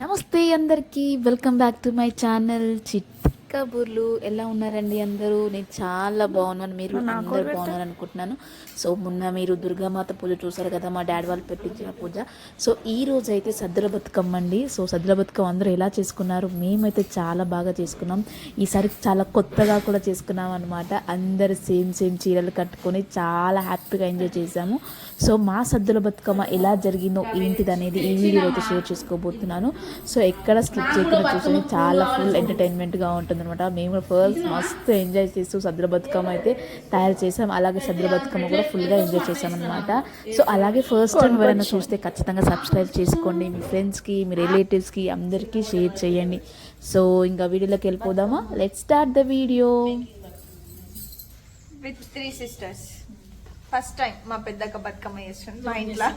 నమస్తే అందరికీ. Welcome back to my channel chit కబుర్లు ఎలా ఉన్నారండి అందరూ? నేను చాలా బాగున్నాను. మీరు అందరూ బాగున్నారు అనుకుంటున్నాను. సో మొన్న మీరు దుర్గామాత పూజ చూసారు కదా మా డాడీ వాళ్ళు పెట్టించిన పూజ. సో ఈ రోజు అయితే సద్దుల బతుకమ్మ అండి. సో సద్దుల బతుకమ్మ అందరూ ఎలా చేసుకున్నారు? మేమైతే చాలా బాగా చేసుకున్నాం. ఈసారి చాలా కొత్తగా కూడా చేసుకున్నాం అనమాట అందరు సేమ్ సేమ్ చీరలు కట్టుకొని చాలా హ్యాపీగా ఎంజాయ్ చేసాము. సో మా సద్దుల బతుకమ్మ ఎలా జరిగిందో ఏంటిది అనేది ఈ వీడియో అయితే షేర్ చేసుకోబోతున్నాను. సో ఎక్కడ స్కిప్ చేయకుండా చూసి చాలా ఫుల్ ఎంటర్టైన్మెంట్గా ఉంటుంది అనమాట మేము ఫస్ట్ మస్తు ఎంజాయ్ చేస్తూ సద్దుల బతుకమ్మ అయితే తయారు చేసాం. అలాగే సద్దుల బతుకమ్మ కూడా ఫుల్గా ఎంజాయ్ చేసాం అనమాట సో అలాగే ఫస్ట్ టైం ఎవరైనా చూస్తే ఖచ్చితంగా సబ్స్క్రైబ్ చేసుకోండి. మీ ఫ్రెండ్స్కి మీ రిలేటివ్స్కి అందరికీ షేర్ చేయండి. సో ఇంకా వీడియోలోకి వెళ్ళిపోదామా? Let start the video with three sisters first time మా పెద్దక్క బతుకమ్మ చేస్తుంది మా ఇంట్లో.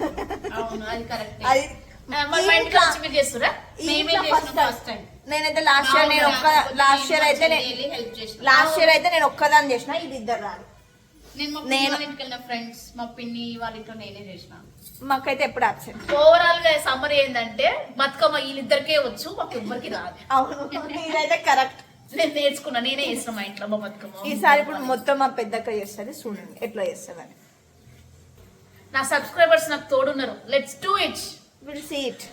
అది నేనైతే లాస్ట్ ఇయర్ నేను ఒక్క లాస్ట్ ఇయర్ అయితే లాస్ట్ ఇయర్ అయితే నేను ఒక్కదాన్ని చేసిన ఇది ఇద్దరు రాదు. నేను ఫ్రెండ్స్ మా పిన్ని వాళ్ళ ఇంట్లో నేనే చేసిన. మాకైతే ఎప్పుడు అబ్సెంట్ ఓవరాల్గా సమ్మర్ ఏంటంటే బతుకమ్మ వీళ్ళిద్దరికే వచ్చు మాకు ఎవ్వరికి రాదు. అవును ఇదైతే కరెక్ట్ నేను నేర్చుకున్నా నేనే చేసిన మా ఇంట్లో మా బతుకమ్మ. ఈసారి ఇప్పుడు మొత్తం మా పెద్దక్క చేస్తుంది చూడండి ఎట్లా చేస్తుందని నా సబ్స్క్రైబర్స్ నాకు తోడున్నారు. Let's do it will see it.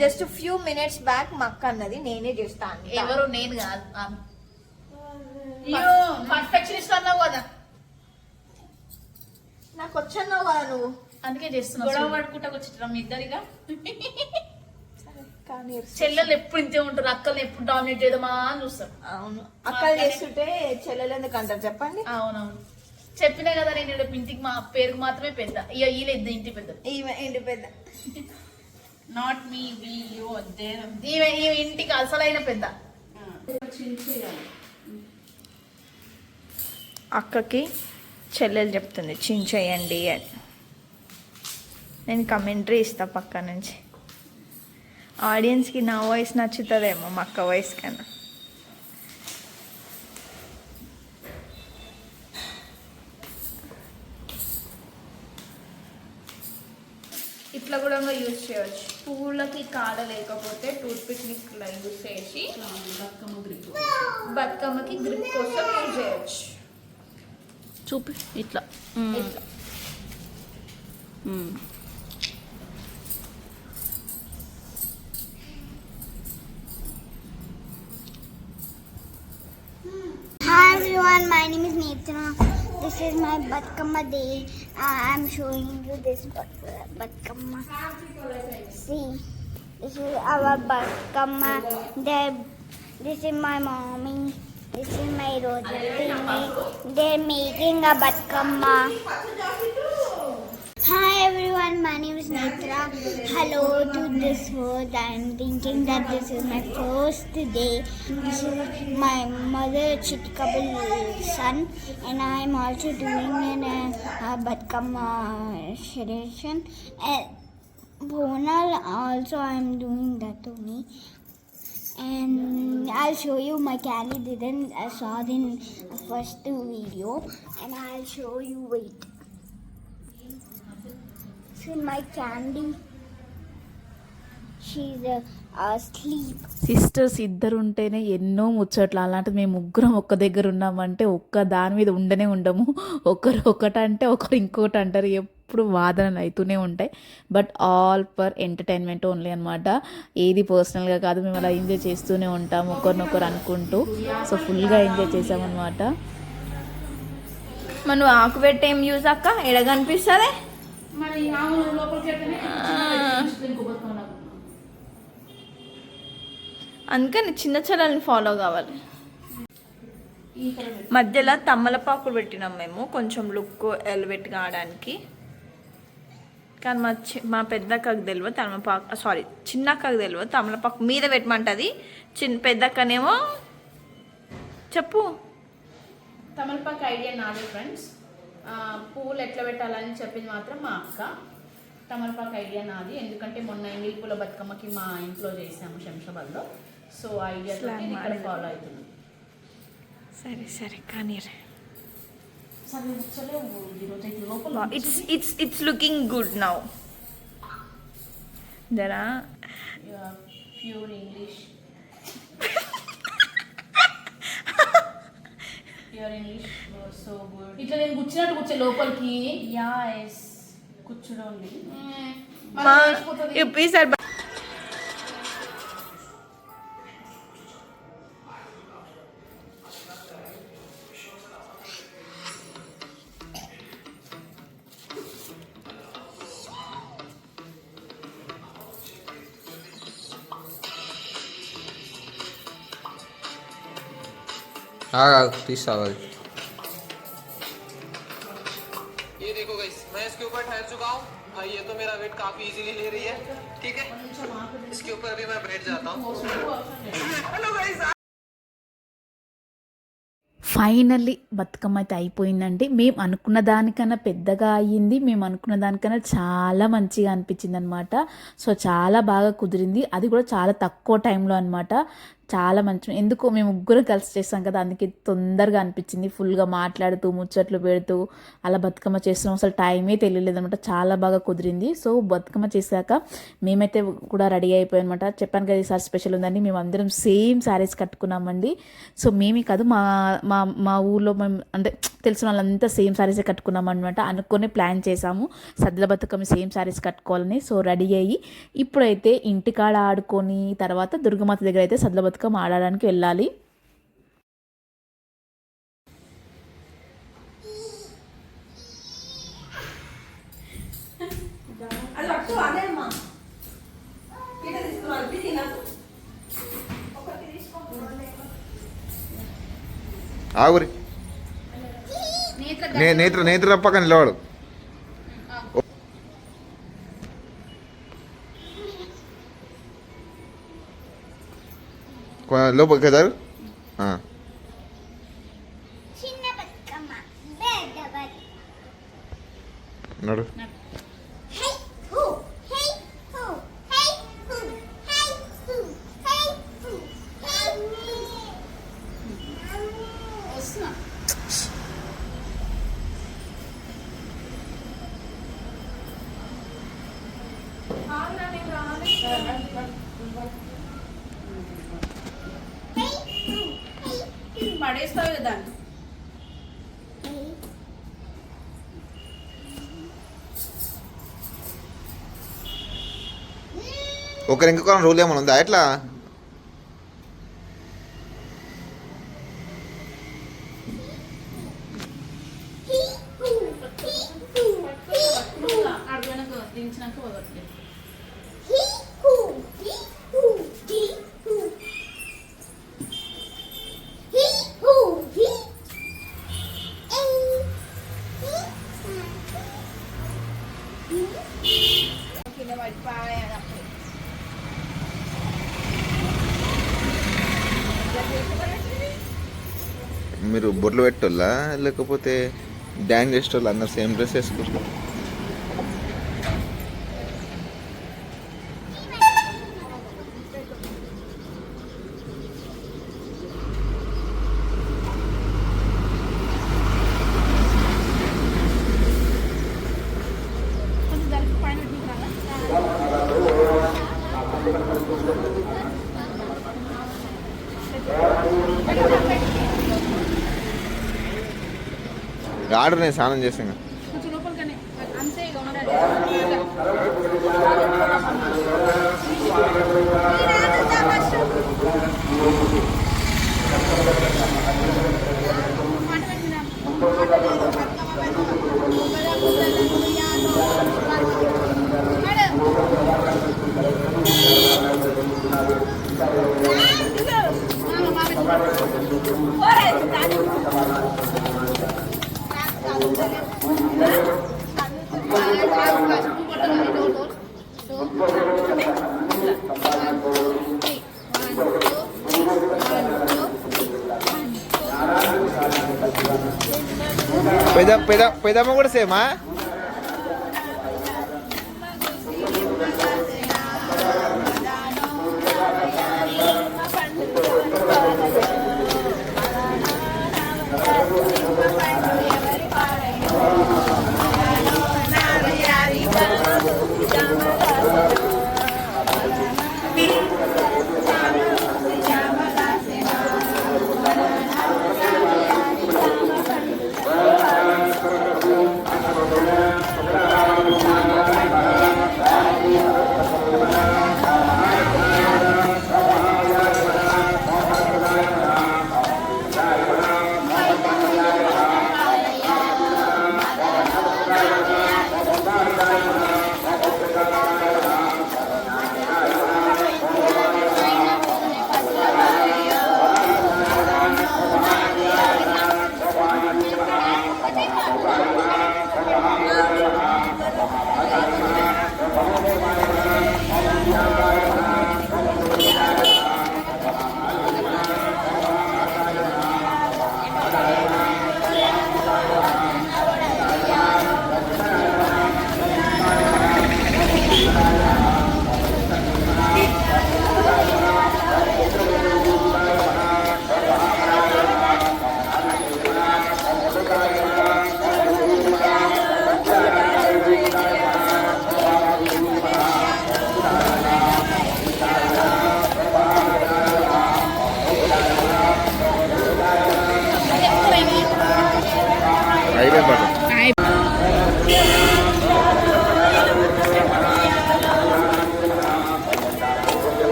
Just few minutes back మా అక్క అన్నది నేనే చేస్తాను ఎవరు? నేను కాదు. పర్ఫెక్షనిస్ట్ అన్నావు కదా. నాకు వచ్చన్నావు కదా నువ్వు. అందుకే చేస్తున్నా గొడవ పడుకుంటా వచ్చిన మీ ఇద్దరిగా. చెల్లెలు ఎప్పుడు ఇంతే ఉంటారు అక్కల్ని ఎప్పుడు డామినేట్ చేద్దామా అని చూస్తారు అవును. అక్కలు చేస్తుంటే చెల్లెలు ఎందుకు అంటారు చెప్పండి? అవునవును. చెప్పినా కదా నేను ఇక్కడ ఇంటికి మా పేరుకు మాత్రమే పెద్ద. ఇక వీళ్ళ ఇద్దరు ఇంటి పెద్ద. ఈమె ఇంటి పెద్ద. నాట్ మీ వి యూ ఈమె ఈమె ఇంటికి అసలైన పెద్ద. అక్కకి చెల్లెలు చెప్తుంది చించేయండి అని. నేను కమెంటరీ ఇస్తా పక్క నుంచి. ఆడియన్స్కి నా వాయిస్ నచ్చుతుందేమో మా అక్క వాయిస్ కన్నా. ఇట్లా కూడా యూజ్ చేయవచ్చు పువ్వులకి కాడ లేకపోతే టూత్ పిక్ని ఇట్లా యూజ్ చేసి బతుకమ్మకి గ్రిప్ కోసం యూజ్ చేయొచ్చు. చూపి ఇట్లా. ఇట్లా. Everyone, my name is Netra. This is my Batkama day. Uh, I'm showing you this Bat- Batkama. See, this is our Batkama. There, this is my mommy. This is my Rosalie. They're making a Batkama. Hi everyone, my name is Netra. Hello to this world. I'm thinking that this is my first day. This is my mother Chitkabul son, and I'm also doing an uh, Batkama celebration. And Bonal also I'm doing that to me. And I'll show you my candy didn't I saw in first video, and I'll show you wait. See my candy. She's asleep. Sisters ఇద్దరు ఉంటేనే ఎన్నో ముచ్చట్లు. అలాంటిది మేము ముగ్గురం ఒక్క దగ్గర ఉన్నామంటే ఒక్క దాని మీద ఉండనే ఉండము. ఒకరు ఒకటి అంటే ఒకరు ఇంకోటి అంటారు. ఎప్పుడు వాదనలు అవుతూనే ఉంటాయి. But all for entertainment only అనమాట ఏది పర్సనల్గా కాదు. మేము అలా ఎంజాయ్ చేస్తూనే ఉంటాం ఒకరినొకరు అనుకుంటూ. సో ఫుల్గా ఎంజాయ్ చేసామన్నమాట మనం ఆకు పెట్టే ఏం యూజ్ అక్క? ఎడ కనిపిస్తుంది మరి నాకు. అందుకని చిన్న చెల్లెల్ని ఫాలో కావాలి. మధ్యలో తమ్మలపాకులు పెట్టినాం మేము కొంచెం లుక్ ఎలివేట్ కావడానికి. కానీ మా చి మా పెద్దక్కకు తెలియదు తమలపాకు సారీ చిన్నక్కకు తెలియదు తమలపాకు మీద పెట్టమంటది. చిన్న పెద్దక్కనేమో చెప్పు. తమలపాకు ఐడియా నాదే ఫ్రెండ్స్ పువ్వులు ఎట్లా పెట్టాలని చెప్పింది మాత్రం మా అక్క. తమలపాకు ఐడియా నాది. ఎందుకంటే మొన్న ఎంగిల్ పూల బతుకమ్మకి మా ఇంట్లో చేసాము శంషాబాద్లో. సో ఐడియా ఇక్కడ ఫాలో అవుతున్నాం. సరే సరే కానీ it's it's it's looking good now జరా pure English pure English so good ఇట్లా నేను కూర్చున్నట్టు కూర్చో లోపలికి. యా ఎస్ కూర్చోండి. మా ఈసారి బ- తీస్తా ये देखो गाइस मैं इसके ऊपर ठहर चुका हूँ हाँ, ये तो मेरा वेट काफी इजीली ले रही है ठीक है इसके ऊपर अभी मैं बैठ जाता हूँ हेलो गाइस ఫైనల్లీ బతుకమ్మ అయితే అయిపోయిందండి మేము అనుకున్న దానికన్నా పెద్దగా అయ్యింది మేము అనుకున్న దానికన్నా చాలా మంచిగా అనిపించింది అనమాట సో చాలా బాగా కుదిరింది అది కూడా చాలా తక్కువ టైంలో అనమాట చాలా మంచి ఎందుకో మేము ముగ్గురం కలిసి చేస్తాం కదా అందుకే తొందరగా అనిపించింది. ఫుల్గా మాట్లాడుతూ ముచ్చట్లు పెడుతూ అలా బతుకమ్మ చేస్తున్నాం. అసలు టైమే తెలియలేదు అనమాట చాలా బాగా కుదిరింది. సో బతుకమ్మ చేశాక మేమైతే కూడా రెడీ అయిపోయాం అనమాట చెప్పాను కదా ఈసారి స్పెషల్ ఉందని. మేము అందరం సేమ్ శారీస్ కట్టుకున్నామండి. సో మేమే కాదు మా మా మా ఊర్లో మేము అంటే తెలిసిన వాళ్ళంతా సేమ్ శారీసే కట్టుకున్నాం అనమాట అనుకుని ప్లాన్ చేసాము. సద్దుల బతుకమ్మ సేమ్ శారీస్ కట్టుకోవాలని. సో రెడీ అయ్యి ఇప్పుడైతే ఇంటికాడ ఆడుకొని తర్వాత దుర్గమాత దగ్గర అయితే సద్దుల బతుకమ్మ ఆడడానికి వెళ్ళాలి. ఆగురి. నే- నేత్ర నేత్ర పక్కన నిలవాడు కొ- లోపలికి కదా చిన్న ఒకరు ఇంకొక రూల్ ఏమైనా ఉందా? ఎట్లా? లేకపోతే డ్యాన్ చేసేటోళ్ళు అందరు సేమ్ డ్రెస్ వేసుకుంటారు కొంచెం దానికి పైన పెట్టినా ఆర్డర్ నేను స్నానం చేసాను కొంచెం లోపలికనే అంతే ఇక ఉండాలి పెద్ద పెద్ద పెద్దమ్మ కూడా సేమా?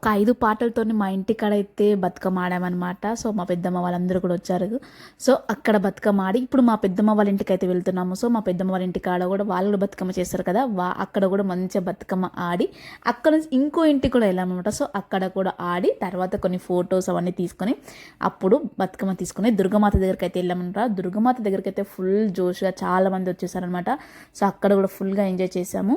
ఒక ఐదు పాటలతో మా ఇంటికాడ అయితే బతుకమ్మ ఆడామన్నమాట సో మా పెద్దమ్మ వాళ్ళందరూ కూడా వచ్చారు. సో అక్కడ బతుకమ్మ ఆడి ఇప్పుడు మా పెద్దమ్మ వాళ్ళ ఇంటికి అయితే వెళ్తున్నాము. సో మా పెద్దమ్మ వాళ్ళ ఇంటికాడ కూడా వాళ్ళు కూడా బతుకమ్మ చేస్తారు కదా వా అక్కడ కూడా మంచిగా బతుకమ్మ ఆడి అక్కడ నుంచి ఇంకో ఇంటికి కూడా వెళ్ళామన్నమాట. సో అక్కడ కూడా ఆడి తర్వాత కొన్ని ఫొటోస్ అవన్నీ తీసుకొని అప్పుడు బతుకమ్మ తీసుకొని దుర్గమాత దగ్గరికి అయితే వెళ్ళామన్నమాట. దుర్గమాత దగ్గరికి అయితే ఫుల్ జోష్గా చాలా మంది వచ్చేసారనమాట సో అక్కడ కూడా ఫుల్గా ఎంజాయ్ చేసాము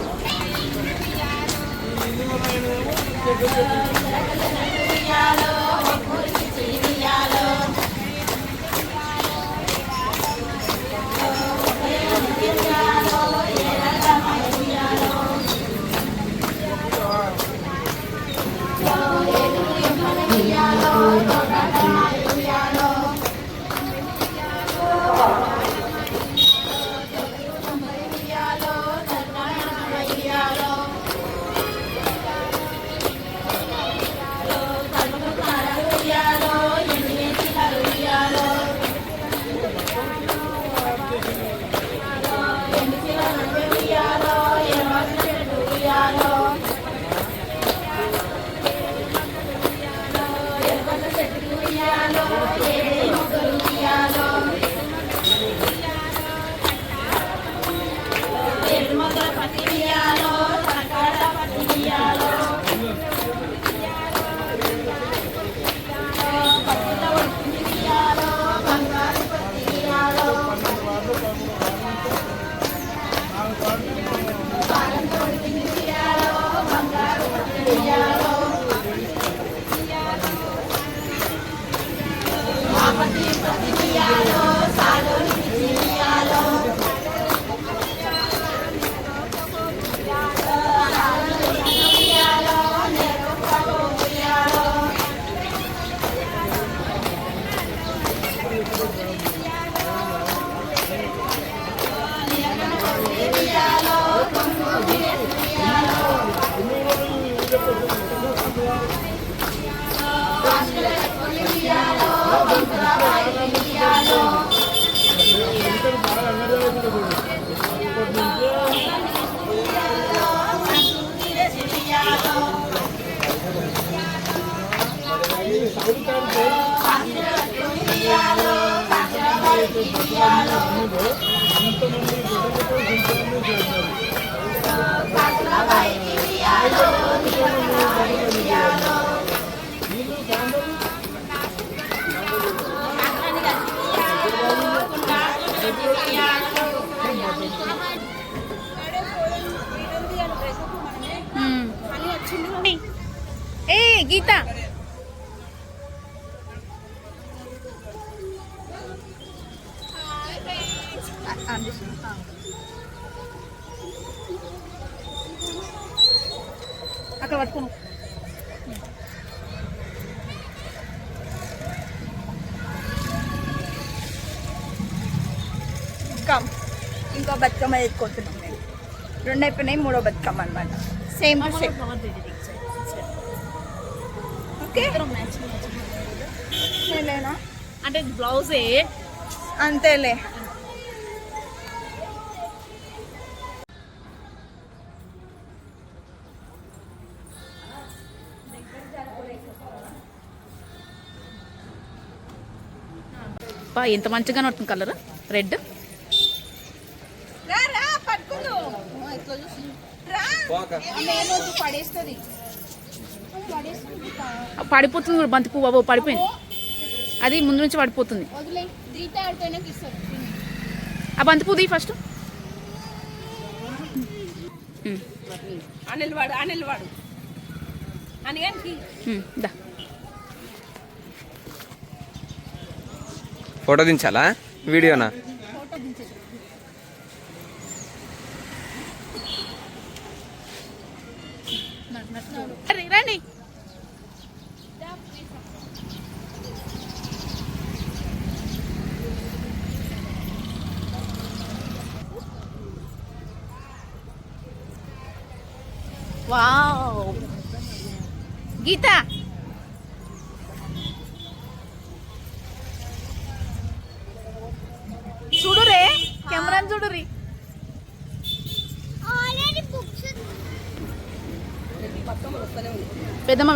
Oh, Thank you. ఏ గీత అక్కడ పట్టుకును మేము. రెండు అయిపోయినాయి మూడో బతుకమ్మ అనమాట సేమ్ ఓకే నేనేనా అంటే బ్లౌజే అంతేలే. ఎంత మంచిగా ఉంటుంది కలర్ రెడ్ పడిపోతుంది కూడా బంతి పువ్వు. బాబు పడిపోయింది. అది ముందు నుంచి పడిపోతుంది. ఆ బంతి పువ్వు ఫస్ట్. అనిల్ వాడు అనిల్ వాడు అనిగానికి దా. ఫోటో దించాలా? వీడియోనా?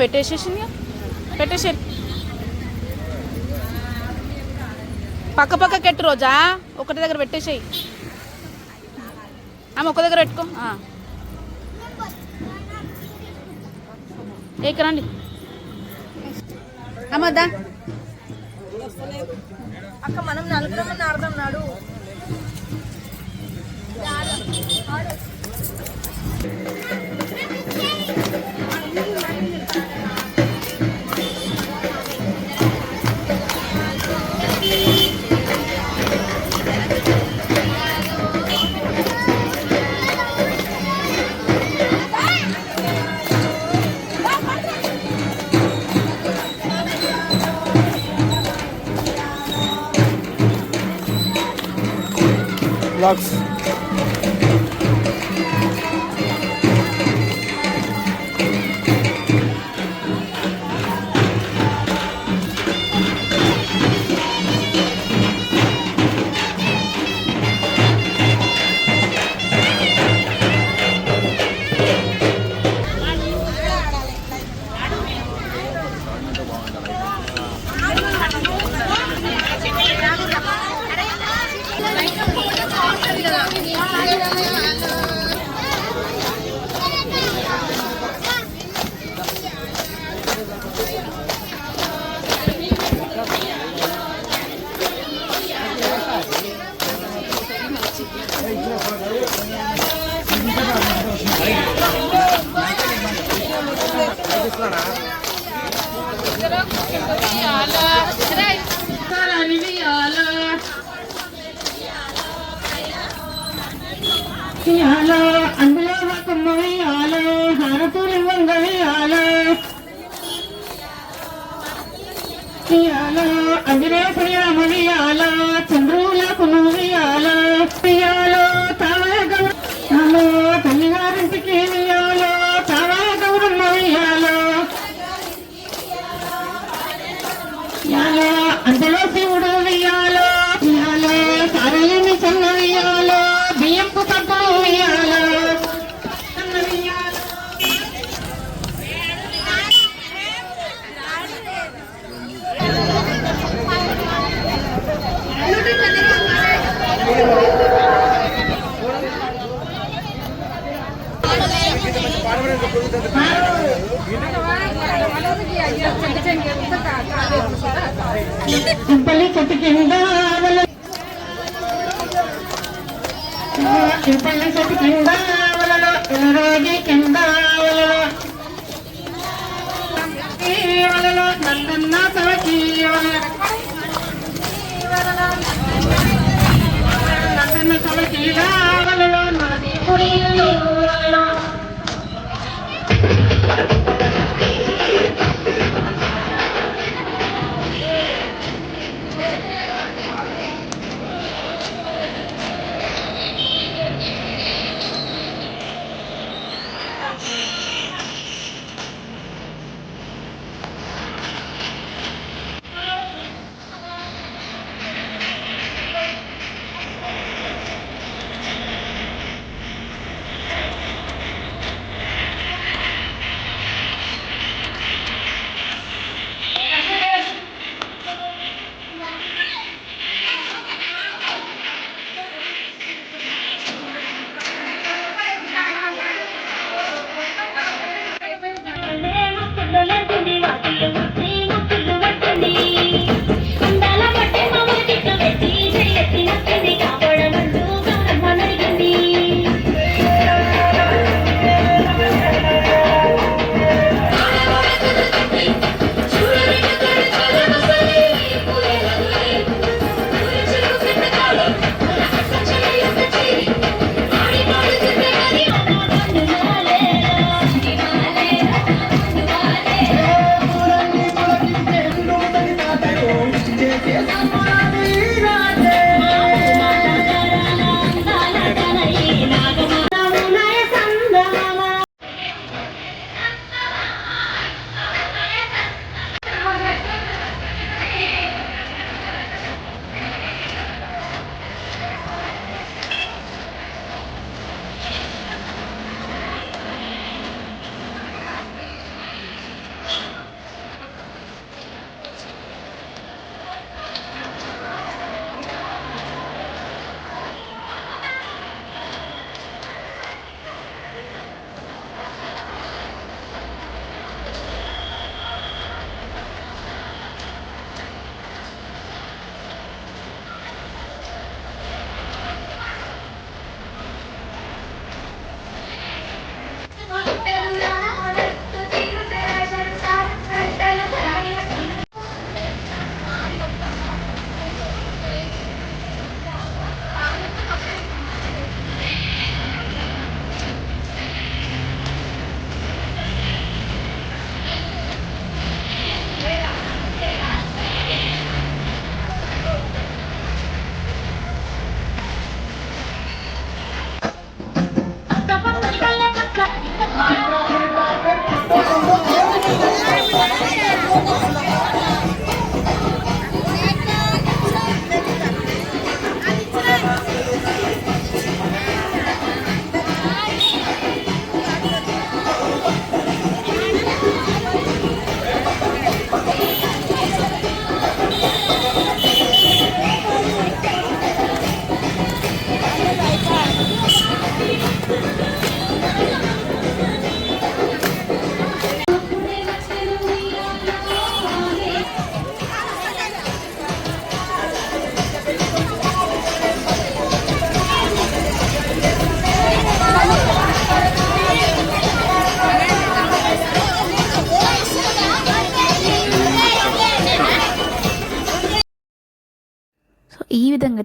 పెట్టేసేసింది పెట్టేసారు పక్క పక్క కెట్టు రోజా? ఒకటి దగ్గర పెట్టేసేయి. ఆమె ఒక దగ్గర పెట్టుకో. ఏకరండి ఏక రండి. అమ్మద్దా అక్క మనం నలుగురం ఆడదాం నాడు. vlogs. ఇయాలో అందులో కుమ్మవి ఇయాలో హారతులు ఇయాలో ఇయాలో అందులో శ్రీరాముని ఇయాలో చంద్రులకు ఇయాలో ఇయాలో తావయ గౌరవ తల్లిగారింటికి ఇంపల్లి చెట్టు కింద ఆవల ఇంపల్లి చెట్టు కింద ఆవలలో ఎలరాగి కింద ఆవలలో వలలో నందన్న సవకి నందన్న సవకి వలలో నది పురి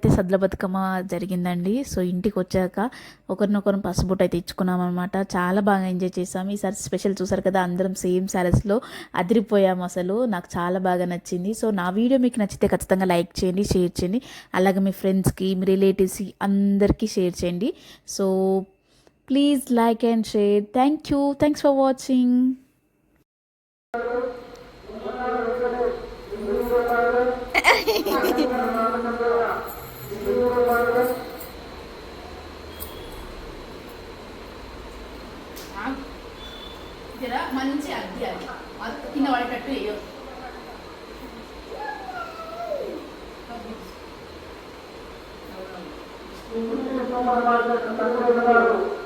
అయితే సద్ల బతుకమ్మ జరిగిందండి. సో ఇంటికి వచ్చాక ఒకరినొకరు పసుబుట్టు అయితే ఇచ్చుకున్నాం అనమాట చాలా బాగా ఎంజాయ్ చేసాం ఈసారి స్పెషల్ చూసారు కదా అందరం సేమ్ శారీస్లో అదిరిపోయాము అసలు. నాకు చాలా బాగా నచ్చింది. సో నా వీడియో మీకు నచ్చితే ఖచ్చితంగా లైక్ చేయండి షేర్ చేయండి. అలాగే మీ ఫ్రెండ్స్కి మీ రిలేటివ్స్కి అందరికీ షేర్ చేయండి. So please like and share. Thank you. Thanks for watching జర మంచి అద్దె అది అది కింద పడేటట్టు వేయదు ఆలోచన